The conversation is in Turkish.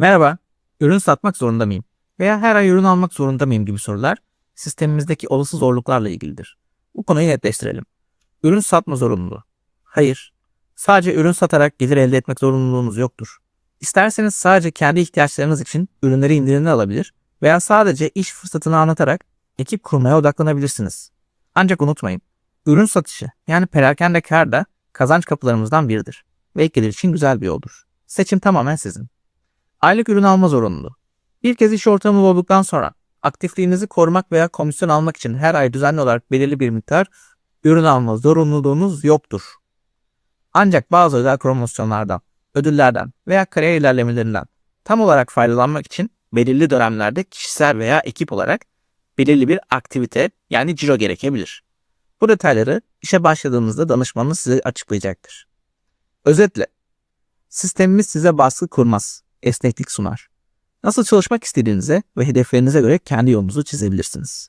Merhaba, ürün satmak zorunda mıyım? Veya her ay ürün almak zorunda mıyım gibi sorular sistemimizdeki olası zorluklarla ilgilidir. Bu konuyu netleştirelim. Ürün satma zorunluluğu. Hayır. Sadece ürün satarak gelir elde etmek zorunluluğunuz yoktur. İsterseniz sadece kendi ihtiyaçlarınız için ürünleri indirimli alabilir veya sadece iş fırsatını anlatarak ekip kurmaya odaklanabilirsiniz. Ancak unutmayın, ürün satışı yani perakende kar da kazanç kapılarımızdan biridir ve gelir için güzel bir yoldur. Seçim tamamen sizin. Aylık ürün alma zorunluluğu. Bir kez iş ortamı olduktan sonra aktifliğinizi korumak veya komisyon almak için her ay düzenli olarak belirli bir miktar ürün alma zorunluluğunuz yoktur. Ancak bazı özel promosyonlardan, ödüllerden veya kariyer ilerlemelerinden tam olarak faydalanmak için belirli dönemlerde kişisel veya ekip olarak belirli bir aktivite yani ciro gerekebilir. Bu detayları işe başladığınızda danışmanınız size açıklayacaktır. Özetle, sistemimiz size baskı kurmaz, esneklik sunar. Nasıl çalışmak istediğinize ve hedeflerinize göre kendi yolunuzu çizebilirsiniz.